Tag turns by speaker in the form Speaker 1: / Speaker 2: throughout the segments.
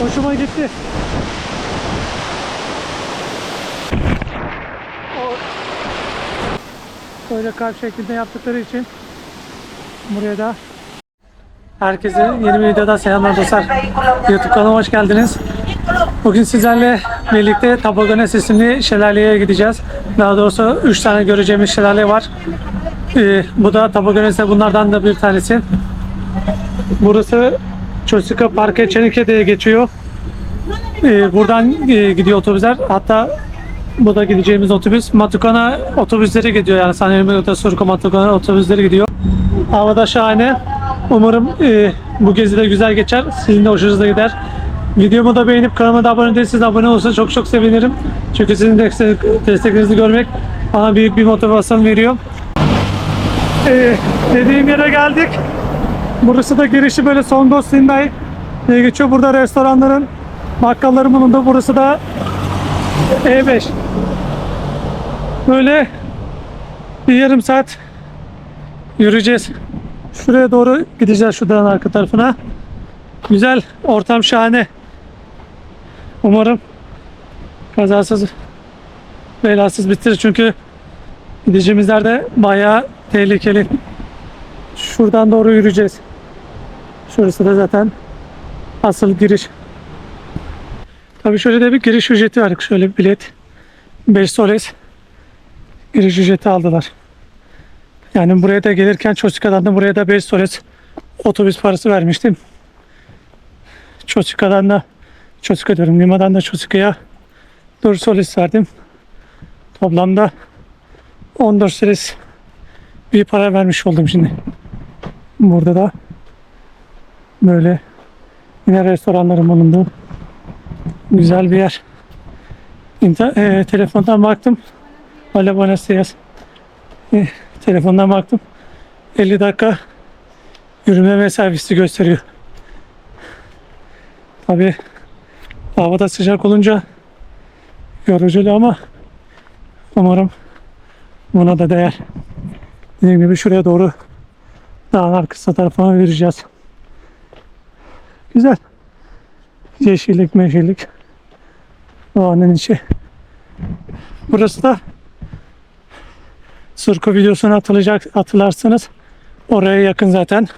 Speaker 1: Hoşuma gitti. Böyle kalp şeklinde yaptıkları için buraya da Herkese yeni bir videoda selamlar dostlar. YouTube kanalıma hoş geldiniz. Bugün sizlerle birlikte Tabogones isimli şelaleye gideceğiz. Daha doğrusu 3 tane göreceğimiz şelale var. Ee, bu da Tabogones'te bunlardan da bir tanesi. Burası Çosika Parke Çenike diye geçiyor. Ee, buradan e, gidiyor otobüsler. Hatta bu da gideceğimiz otobüs. Matukana otobüsleri gidiyor yani Sanayimi Surko Matukana otobüsleri gidiyor. Havada şahane. Umarım e, bu gezi de güzel geçer. Sizin de hoşunuza gider. Videomu da beğenip kanalıma da abone değilseniz abone olursanız çok çok sevinirim. Çünkü sizin destek- desteklerinizi görmek bana büyük bir motivasyon veriyor. E, dediğim yere geldik. Burası da girişi böyle Songos Sindai diye geçiyor. Burada restoranların, bakkalların bulunduğu. Burası da E5. Böyle bir yarım saat yürüyeceğiz. Şuraya doğru gideceğiz şuradan arka tarafına. Güzel, ortam şahane. Umarım kazasız belasız bitirir çünkü gideceğimiz yerde bayağı tehlikeli. Şuradan doğru yürüyeceğiz. Şurası da zaten asıl giriş. Tabii şöyle de bir giriş ücreti var. Şöyle bir bilet. 5 soles giriş ücreti aldılar. Yani buraya da gelirken Çosika'dan da buraya da 5 soles otobüs parası vermiştim. Çosika'dan da Çosika diyorum. Lima'dan da Çosika'ya 4 soles verdim. Toplamda 14 soles bir para vermiş oldum şimdi. Burada da böyle yine restoranların bulunduğu güzel bir yer. İnter e, telefondan baktım. Hola buenos. E, telefondan baktım. 50 dakika yürüme mesafesi gösteriyor. Tabi havada sıcak olunca yorucu ama umarım buna da değer. Dediğim gibi şuraya doğru dağın arkası tarafına vereceğiz. Güzel. Yeşillik meşillik. Doğanın içi. Burası da Surko videosuna atılacak hatırlarsanız oraya yakın zaten.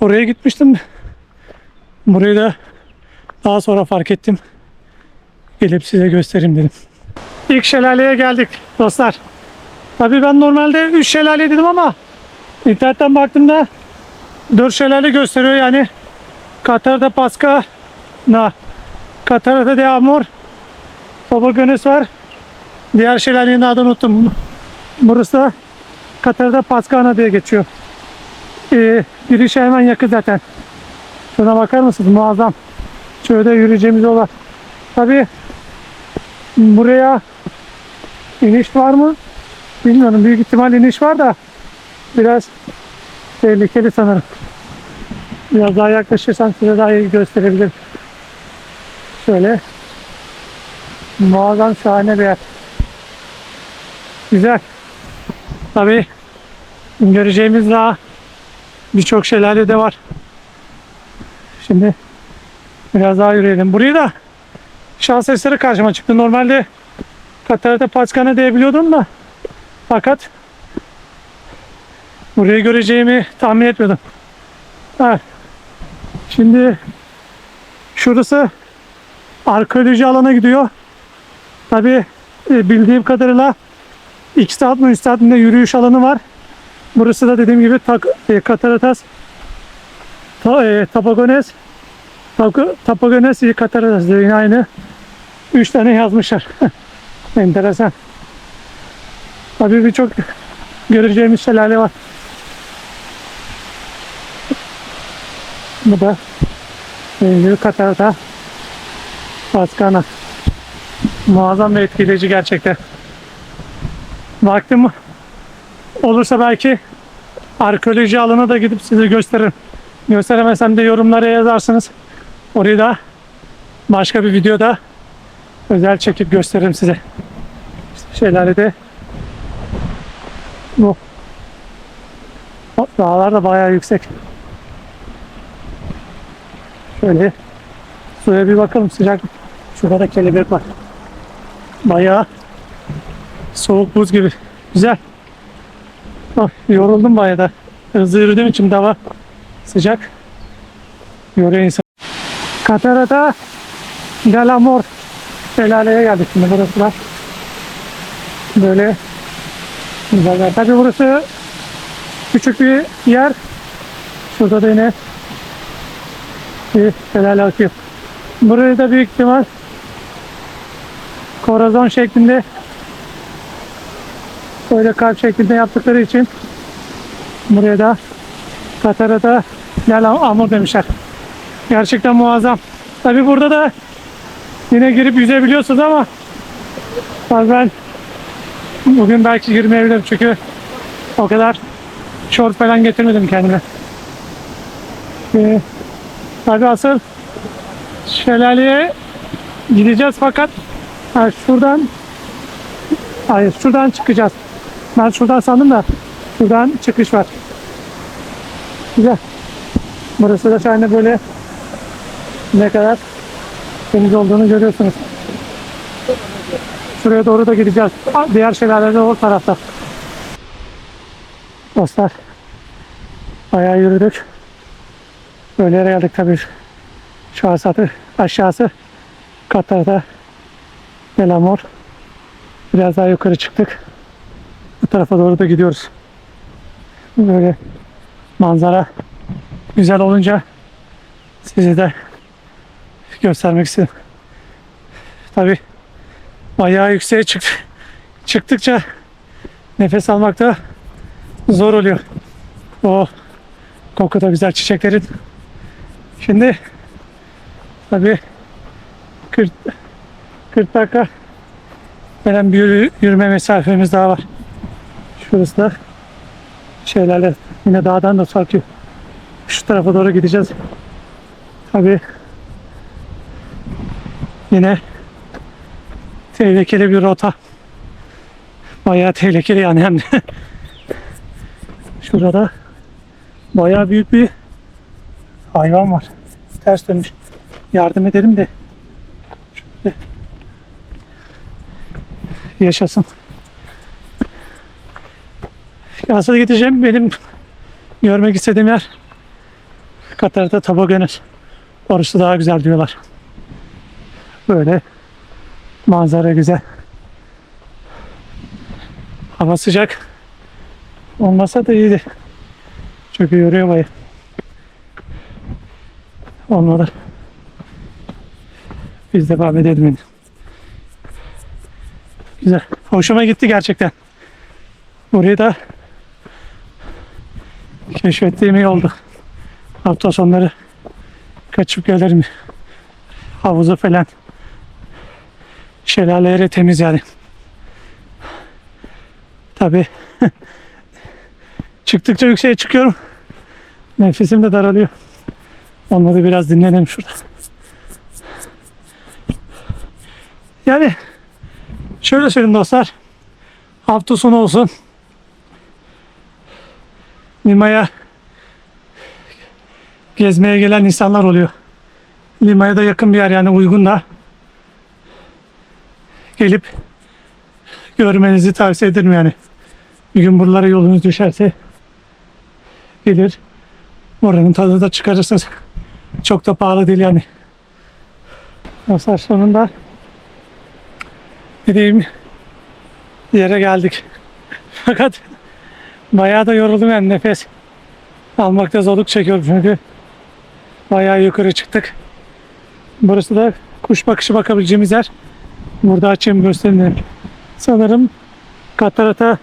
Speaker 1: Oraya gitmiştim. Burayı da daha sonra fark ettim. Gelip size göstereyim dedim. İlk şelaleye geldik dostlar. Tabii ben normalde 3 şelale dedim ama internetten baktığımda 4 şelale gösteriyor yani. Katar'da Pasca na Katar'da de Amor Tobogones var. Diğer şelalenin adını unuttum. Burası da Katar'da Paskana diye geçiyor. Ee, girişe hemen yakın zaten. Şuna bakar mısınız? Muazzam. Şöyle yürüyeceğimiz yol var. Tabii buraya iniş var mı? Bilmiyorum. Büyük ihtimal iniş var da biraz tehlikeli sanırım. Biraz daha yaklaşırsam size daha iyi gösterebilirim. Şöyle muazzam şahane bir yer. Güzel. Tabii göreceğimiz daha birçok şelale de var. Şimdi biraz daha yürüyelim. Burayı da şans eseri karşıma çıktı. Normalde Katar'da Paskana diyebiliyordum da fakat burayı göreceğimi tahmin etmiyordum. Evet. Şimdi şurası arkeoloji alana gidiyor. Tabi bildiğim kadarıyla 2 saat mi 3 saatinde yürüyüş alanı var. Burası da dediğim gibi tak, e, Kataratas ta, e, Tapagones Tapo- Tapagones e, Kataratas yine aynı. 3 tane yazmışlar. Enteresan. Tabii birçok göreceğimiz şelale var. Bu da gibi Katarata Paskana. Muazzam ve etkileyici gerçekten. Vaktim olursa belki arkeoloji alanına da gidip size gösteririm. Gösteremesem de yorumlara yazarsınız. Orayı da başka bir videoda özel çekip gösteririm size. İşte şelalede bu. Dağlar da bayağı yüksek. Şöyle Suya bir bakalım sıcak. Şurada da kelebek var. Bayağı soğuk buz gibi. Güzel. Ah, yoruldum bayağı da. Hızlı yürüdüğüm için de hava sıcak. Yoruyor insan. Catarata del Amor şelaleye geldik şimdi burası da. Böyle güzel. Tabii burası küçük bir yer. Şurada da yine bir şelale akıyor. Burayı da büyük ihtimal korazon şeklinde böyle kalp şeklinde yaptıkları için buraya da Katarata Del Amor demişler. Gerçekten muazzam. Tabi burada da yine girip yüzebiliyorsunuz ama ben bugün belki girmeyebilirim çünkü o kadar şort falan getirmedim kendime. Ee, tabii asıl şelaleye gideceğiz fakat ha, şuradan hayır şuradan çıkacağız. Ben şuradan sandım da şuradan çıkış var. Güzel. Burası da şahane böyle ne kadar temiz olduğunu görüyorsunuz. Şuraya doğru da gideceğiz. Diğer şelale de o tarafta. Dostlar bayağı yürüdük. Böyle geldik tabii. Şu asatı aşağısı Katar'da Delamor. Biraz daha yukarı çıktık. Bu tarafa doğru da gidiyoruz. Böyle manzara güzel olunca size de göstermek istedim. Tabi bayağı yükseğe çık çıktıkça nefes almakta zor oluyor. O koku da güzel çiçeklerin. Şimdi tabi 40, 40 dakika falan bir yürü- yürüme mesafemiz daha var. Şurası da şeylerle yine dağdan da sarkıyor. Şu tarafa doğru gideceğiz. Tabi yine tehlikeli bir rota. Bayağı tehlikeli yani hem de. Şurada bayağı büyük bir hayvan var. Ters dönmüş. Yardım edelim de. Şöyle. Yaşasın. Asıl gideceğim benim görmek istediğim yer Katar'da Taboganer. Orası daha güzel diyorlar. Böyle manzara güzel. Hava sıcak. Olmasa da iyiydi. Çünkü yoruyor bayağı. Olmadı. Biz devam edelim. yine. Güzel. Hoşuma gitti gerçekten. Burayı da keşfettiğim iyi oldu. Hafta sonları kaçıp gelirim. Havuzu falan. Şelaleleri temiz yani. Tabi çıktıkça yükseğe çıkıyorum. Nefesim de daralıyor. Onları biraz dinlenelim şurada. Yani şöyle söyleyeyim dostlar. Hafta sonu olsun. Lima'ya gezmeye gelen insanlar oluyor. Lima'ya da yakın bir yer yani uygun da gelip görmenizi tavsiye ederim yani. Bir gün buralara yolunuz düşerse gelir oranın tadı da çıkarırsınız. Çok da pahalı değil yani. Dostlar sonunda dediğim yere geldik. Fakat bayağı da yoruldum yani nefes almakta zorluk çekiyorum çünkü bayağı yukarı çıktık. Burası da kuş bakışı bakabileceğimiz yer. Burada açayım göstereyim. Sanırım Katarata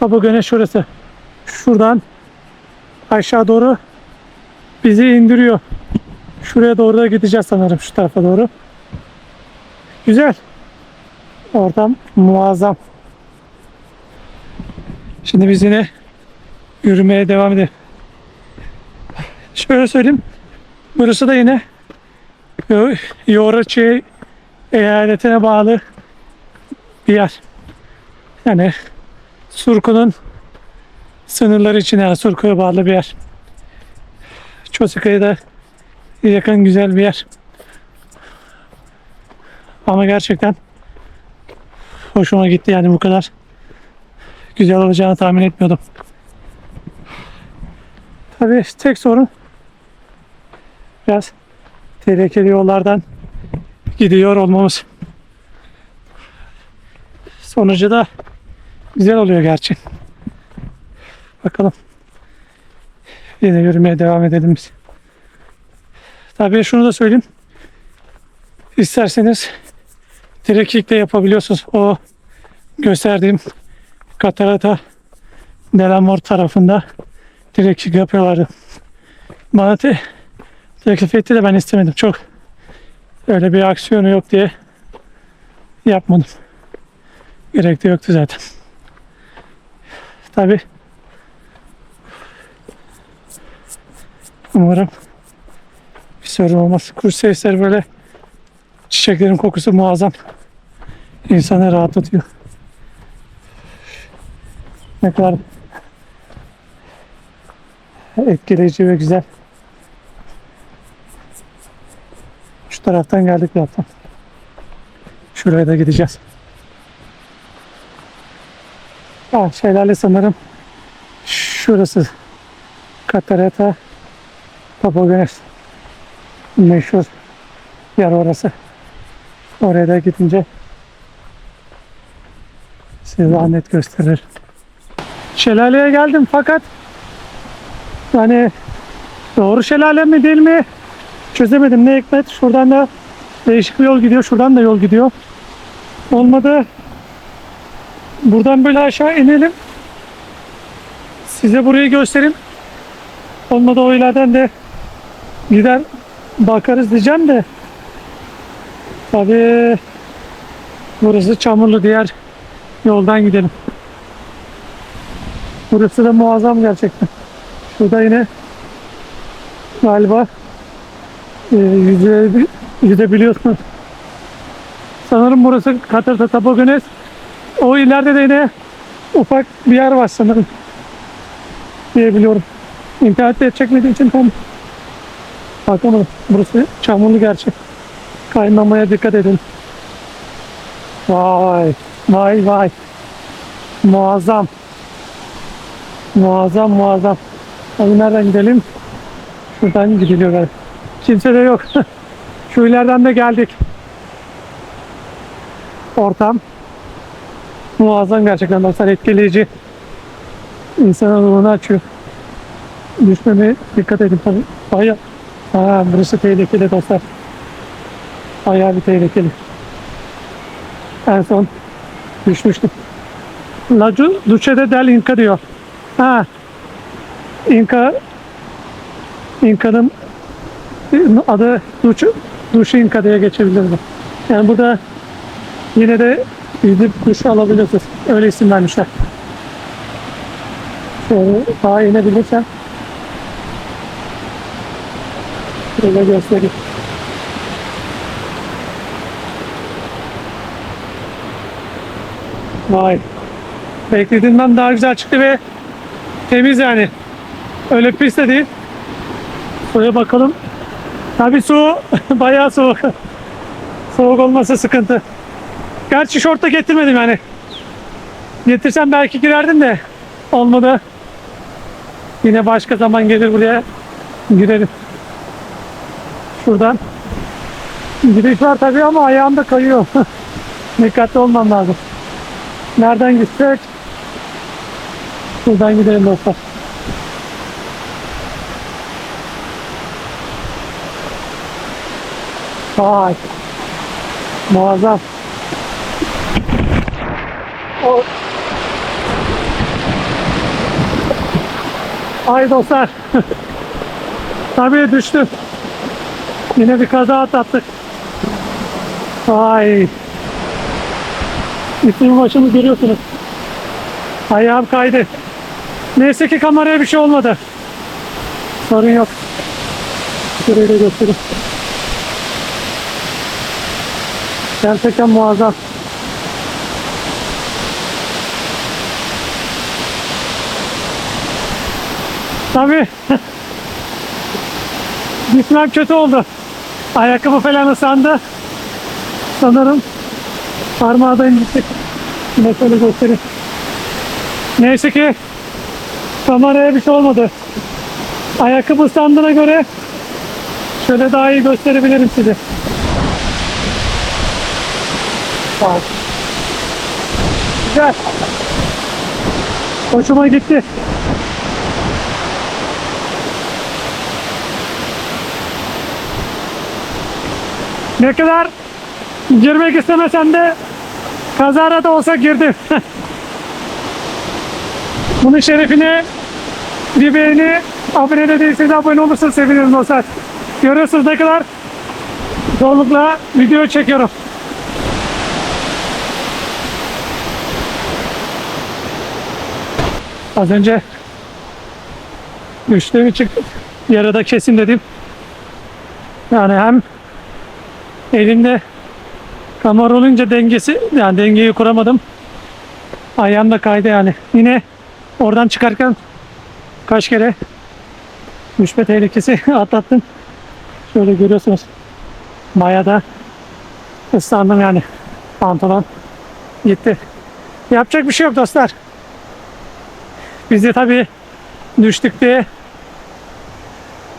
Speaker 1: Tabogöne şurası. Şuradan aşağı doğru bizi indiriyor. Şuraya doğru da gideceğiz sanırım şu tarafa doğru. Güzel. Ortam muazzam. Şimdi biz yine yürümeye devam edelim. Şöyle söyleyeyim. Burası da yine Yo- Yoraçi eyaletine bağlı bir yer. Yani Surku'nun sınırları için yani Surku'ya bağlı bir yer. Çosika'ya da yakın güzel bir yer. Ama gerçekten hoşuma gitti yani bu kadar güzel olacağını tahmin etmiyordum. Tabii tek sorun biraz tehlikeli yollardan gidiyor olmamız. Sonucu da güzel oluyor gerçi. Bakalım. Yine yürümeye devam edelim biz. Tabii şunu da söyleyeyim. İsterseniz direktlik de yapabiliyorsunuz. O gösterdiğim Katarata Delamor tarafında direktlik yapıyorlardı. Bana te teklif etti de ben istemedim. Çok öyle bir aksiyonu yok diye yapmadım. Gerek de yoktu zaten. Tabi umarım bir sorun olmaz. Sesleri böyle çiçeklerin kokusu muazzam. İnsanı rahatlatıyor. Ne kadar etkileyici ve güzel. Şu taraftan geldik zaten. Şuraya da gideceğiz. Ha, şelale sanırım şurası Katarata Papagones meşhur yer orası. Oraya da gidince size daha net gösterir. Şelaleye geldim fakat yani doğru şelale mi değil mi çözemedim ne hikmet. Şuradan da değişik bir yol gidiyor. Şuradan da yol gidiyor. Olmadı. Buradan böyle aşağı inelim. Size burayı göstereyim. Olmadı o ileriden de gider bakarız diyeceğim de tabii burası çamurlu diğer yoldan gidelim. Burası da muazzam gerçekten. Şurada yine galiba e, yüze, yüzebiliyorsunuz. Sanırım burası Katarta Tabogones. O ileride de yine ufak bir yer var sanırım. Diyebiliyorum. İnternette çekmediği için tam bakamadım. Burası çamurlu gerçek. Kaymamaya dikkat edin. Vay, vay vay. Muazzam. Muazzam muazzam. Hadi nereden gidelim? Şuradan gidiliyor galiba. Kimse de yok. Şu ileriden de geldik. Ortam. Muazzam gerçekten dostlar etkileyici. İnsanın ruhunu açıyor. Düşmeme dikkat edin tabii. Baya. Ha, burası tehlikeli dostlar. Bayağı bir tehlikeli. En son düşmüştüm. La Ju- Duce de del Inca diyor. Ha. Inca İnka'nın adı Duce, Duce Inca diye geçebilir mi? Yani bu da yine de gidip kuş alabilirsiniz. Öyle isim vermişler. Şöyle daha inebilirsem şöyle göstereyim. Vay. Beklediğimden daha güzel çıktı ve temiz yani. Öyle pis de değil. Suya bakalım. Tabii su bayağı soğuk. soğuk olması sıkıntı. Gerçi şort da getirmedim yani. Getirsem belki girerdim de olmadı. Yine başka zaman gelir buraya girelim. Şuradan giriş var tabii ama ayağım da kayıyor. Dikkatli olmam lazım. Nereden gitsek? Buradan gidelim dostlar. Vay. Muazzam. O... Ay dostlar. Tabii düştüm. Yine bir kaza atlattık. Vay. İsmin başımı görüyorsunuz. Ayağım kaydı. Neyse ki kameraya bir şey olmadı. Sorun yok. Şurayı göstereyim. Gerçekten muazzam. Tabii. Gitmem kötü oldu. Ayakkabı falan ıslandı. Sanırım parmağı da incittik. Yine şöyle göstereyim. Neyse ki kameraya bir şey olmadı. Ayakkabı standına göre şöyle daha iyi gösterebilirim size. Tamam. Güzel. Hoşuma gitti. Ne kadar girmek istemesem de kazara da olsa girdim. Bunun şerefine bir beğeni, abone de değilseniz abone olursanız sevinirim dostlar. Görüyorsunuz ne kadar zorlukla video çekiyorum. Az önce düştüğüm için yarıda kesin dedim. Yani hem elimde kamera olunca dengesi yani dengeyi kuramadım. Ayağım da kaydı yani. Yine oradan çıkarken kaç kere düşme tehlikesi atlattım. Şöyle görüyorsunuz. Bayağı da ıslandım yani. Pantolon gitti. Yapacak bir şey yok dostlar. Biz de tabii düştük diye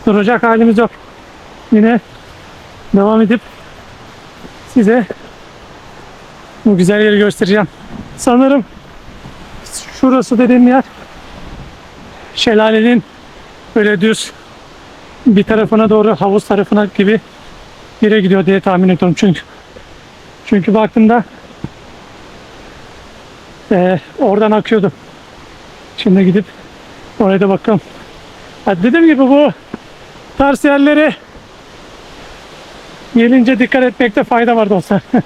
Speaker 1: duracak halimiz yok. Yine devam edip size bu güzel yeri göstereceğim. Sanırım şurası dediğim yer şelalenin böyle düz bir tarafına doğru havuz tarafına gibi yere gidiyor diye tahmin ediyorum çünkü çünkü baktığımda eee, oradan akıyordu. Şimdi gidip oraya da bakalım. Ha, dediğim gibi bu tarz yerlere gelince dikkat etmekte fayda var dostlar.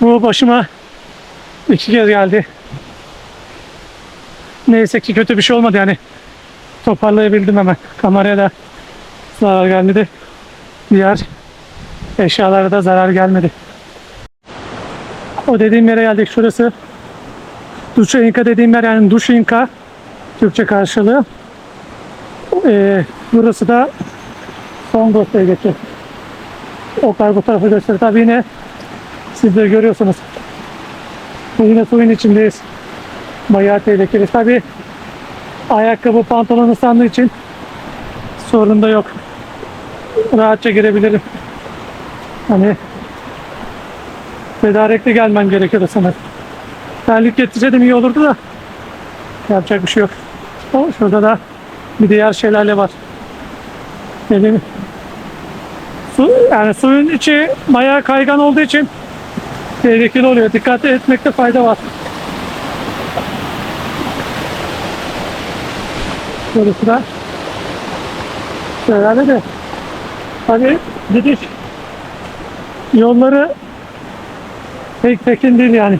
Speaker 1: bu başıma iki kez geldi. Neyse ki kötü bir şey olmadı yani. Toparlayabildim hemen. Kameraya da zarar gelmedi. Diğer eşyalara da zarar gelmedi. O dediğim yere geldik. Şurası Duşinka dediğim yer yani Duşinka Türkçe karşılığı. Ee, burası da Songos diye geçiyor. Oklar bu tarafı gösteriyor. Tabii yine siz de görüyorsunuz. Yine suyun içindeyiz. Bayağı tehlikeli. Tabii ayakkabı pantolon ıslandığı için sorun da yok. Rahatça girebilirim. Hani tedarikli gelmem gerekiyordu sanırım. Terlik getirseydim iyi olurdu da yapacak bir şey yok. O şurada da bir diğer şelale var. Su yani suyun içi bayağı kaygan olduğu için tehlikeli oluyor. Dikkat etmekte fayda var. Burası da şelale de tabii gidiş yolları pek tekin değil yani.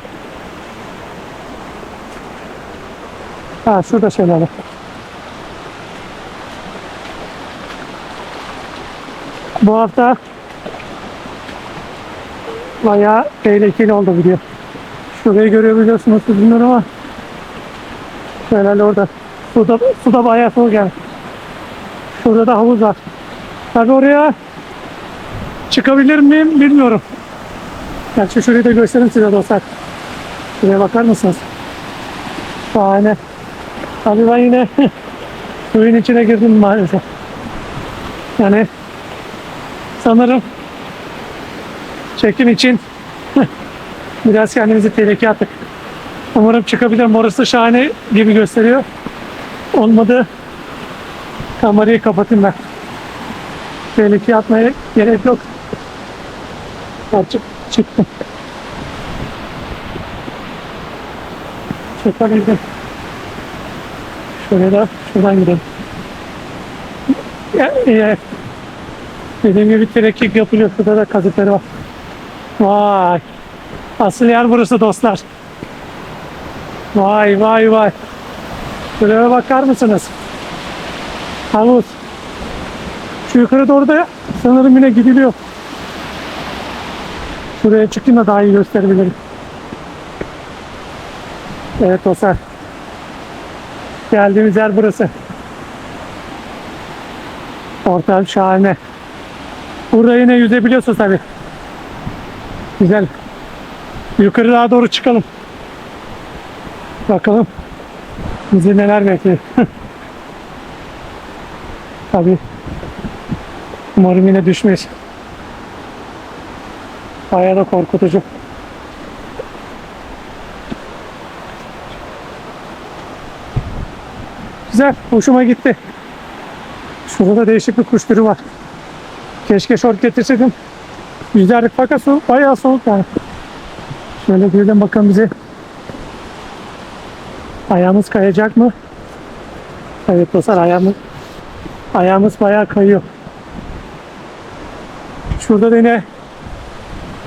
Speaker 1: Ha şurada şelale. Bu hafta bayağı tehlikeli oldu video. Şurayı görebiliyorsunuz siz bilmiyorum ama şelale orada. Suda, suda bayağı soğuk yani. Şurada da havuz var. Tabi oraya çıkabilir miyim bilmiyorum. Gerçi şurayı da göstereyim size dostlar. Şuraya bakar mısınız? Şahane. Tabii ben yine suyun içine girdim maalesef. Yani sanırım çekim için biraz kendimizi tehlikeye attık. Umarım çıkabilirim. Orası şahane gibi gösteriyor. Olmadı kamerayı kapatayım ben. Tehlikeye atmaya gerek yok. Açık çıktım. Çıkabildim. Şöyle de şuradan gidelim. Ya, ya, dediğim gibi terekik yapılıyor. Şurada da kazıkları var. Vay. Asıl yer burası dostlar. Vay vay vay. Şuraya bakar mısınız? Havuz. Şu yukarı doğru da sanırım yine gidiliyor. Şuraya çıkayım da daha iyi gösterebilirim. Evet dostlar. Geldiğimiz yer burası. Ortam şahane. Burada yine yüzebiliyorsunuz tabi. Güzel. Yukarı daha doğru çıkalım. Bakalım bizi neler bekliyor. Tabii. Umarım yine düşmeyiz. Bayağı da korkutucu. Güzel. Hoşuma gitti. Şurada da değişik bir kuş türü var. Keşke şort getirseydim. Yüzerdik fakat su bayağı soğuk yani. Şöyle girelim bakalım bize. Ayağımız kayacak mı? Evet dostlar ayağımız ayağımız bayağı kayıyor. Şurada da yine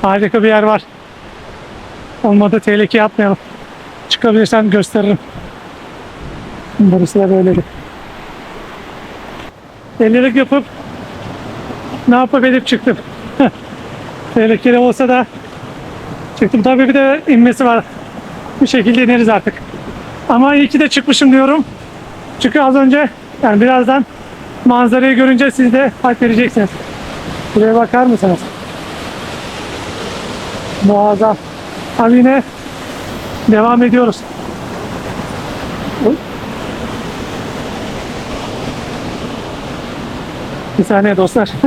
Speaker 1: harika bir yer var. Olmadı tehlike yapmayalım. Çıkabilirsem gösteririm. Burası da böyleydi. Delilik yapıp ne yapıp edip çıktım. Tehlikeli olsa da çıktım. Tabii bir de inmesi var. Bir şekilde ineriz artık. Ama iyi ki de çıkmışım diyorum. Çünkü az önce yani birazdan manzarayı görünce siz de fark vereceksiniz. Buraya bakar mısınız? Muazzam. Abi yine devam ediyoruz. Bir saniye dostlar.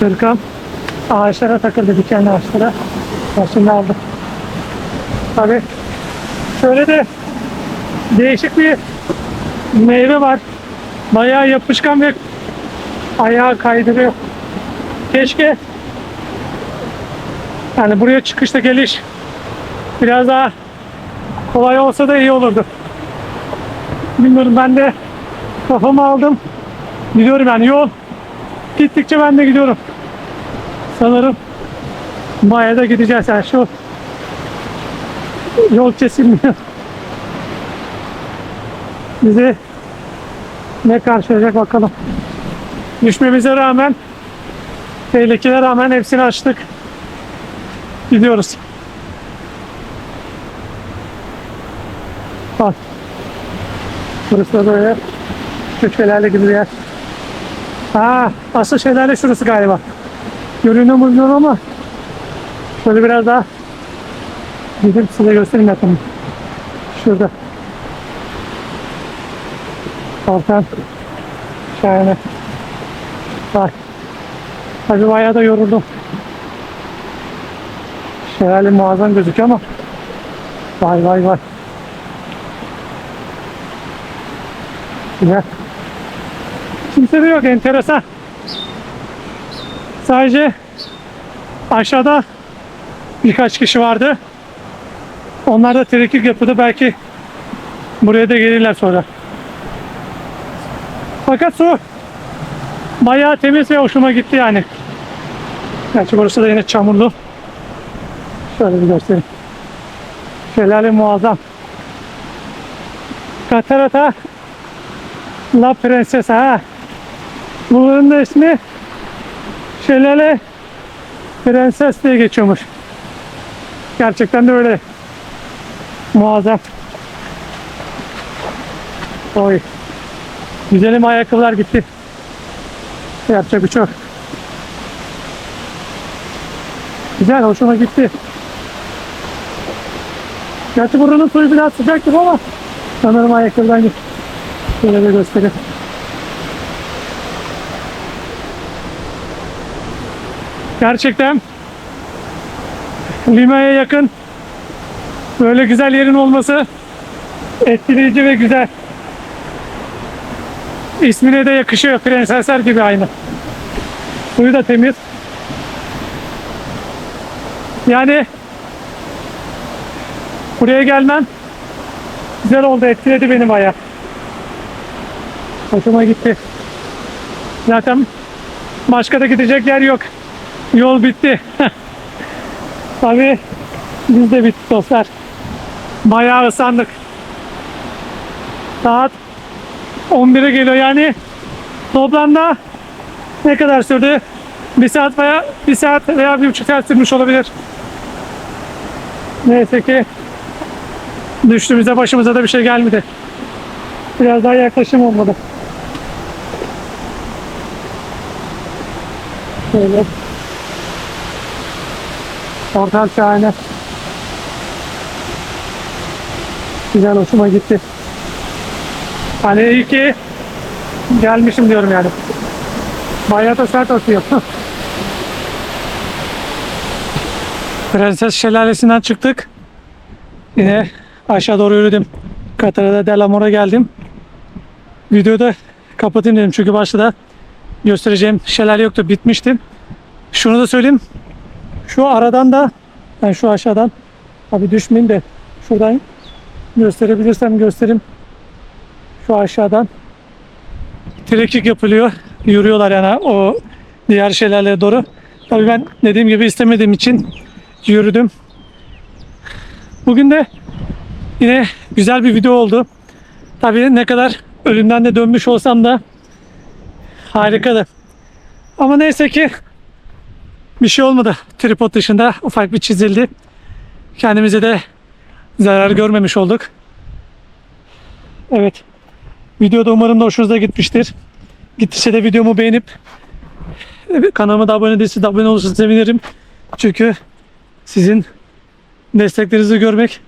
Speaker 1: Hırkam ağaçlara takıldı dikenli ağaçlara. Başını aldım. Tabi şöyle de değişik bir meyve var. Bayağı yapışkan ve ayağı kaydırıyor. Keşke yani buraya çıkışta geliş biraz daha kolay olsa da iyi olurdu. Bilmiyorum ben de kafamı aldım. Gidiyorum yani yol gittikçe ben de gidiyorum. Sanırım bayağı da gideceğiz yani şu yol kesilmiyor. Bizi ne karşılayacak bakalım. Düşmemize rağmen tehlikelere rağmen hepsini açtık. Gidiyoruz. Bak. Burası da böyle küçük şelale gibi bir yer. Ha, asıl şelale şurası galiba. Görünüyor mu bilmiyorum ama şöyle biraz daha gidip size göstereyim yakın. Şurada. Altan. Şahane. Bak. Tabii bayağı da yoruldum. Şelale muazzam gözüküyor ama vay vay vay. Güzel. Kimse de yok enteresan. Sadece aşağıda birkaç kişi vardı. Onlar da terekik yapıyordu. Belki buraya da gelirler sonra. Fakat su bayağı temiz ve hoşuma gitti yani. Gerçi burası da yine çamurlu. Şöyle bir göstereyim. Şelale muazzam. Katarata La Princesa. Bunların da ismi Şelale Prenses diye geçiyormuş. Gerçekten de öyle. Muazzam. Oy. Güzelim ayakkabılar gitti. Yapacak bir çok. Güzel, hoşuma gitti. Gerçi buranın suyu biraz sıcak gibi ama sanırım ayakkabıdan gitti. Şöyle de göstereyim. Gerçekten Lima'ya yakın böyle güzel yerin olması etkileyici ve güzel. İsmine de yakışıyor. Prensesler gibi aynı. Suyu da temiz. Yani buraya gelmem güzel oldu. Etkiledi beni bayağı. Hoşuma gitti. Zaten başka da gidecek yer yok. Yol bitti. Tabii biz de bittik dostlar. Bayağı ıslandık. Saat 11'e geliyor yani toplamda ne kadar sürdü? Bir saat veya bir saat veya bir buçuk saat sürmüş olabilir. Neyse ki düştüğümüzde başımıza da bir şey gelmedi. Biraz daha yaklaşım olmadı. Şöyle. Ortam şahane. Güzel hoşuma gitti. Hani iyi ki gelmişim diyorum yani. Bayağı da sert atıyor. Prenses Şelalesi'nden çıktık. Yine aşağı doğru yürüdüm. Katara'da Delamor'a geldim. Videoyu da kapatayım dedim çünkü başta da göstereceğim şelale yoktu. Bitmişti. Şunu da söyleyeyim. Şu aradan da ben şu aşağıdan abi düşmeyin de şuradan gösterebilirsem göstereyim. Şu aşağıdan trekking yapılıyor. Yürüyorlar yani o diğer şeylerle doğru. Tabii ben dediğim gibi istemediğim için yürüdüm. Bugün de yine güzel bir video oldu. Tabii ne kadar ölümden de dönmüş olsam da harikadı. Ama neyse ki bir şey olmadı. Tripod dışında ufak bir çizildi. Kendimize de zarar görmemiş olduk. Evet. Videoda umarım da hoşunuza gitmiştir. Gittiyse de videomu beğenip kanalıma da abone değilseniz de abone olursanız sevinirim. Çünkü sizin desteklerinizi görmek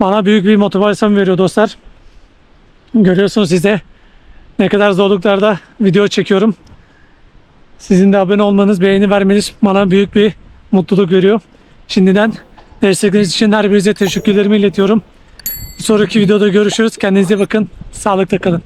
Speaker 1: bana büyük bir motivasyon veriyor dostlar. Görüyorsunuz size ne kadar zorluklarda video çekiyorum. Sizin de abone olmanız, beğeni vermeniz bana büyük bir mutluluk veriyor. Şimdiden destekleriniz için her birinize teşekkürlerimi iletiyorum. Bir sonraki videoda görüşürüz. Kendinize bakın. Sağlıkla kalın.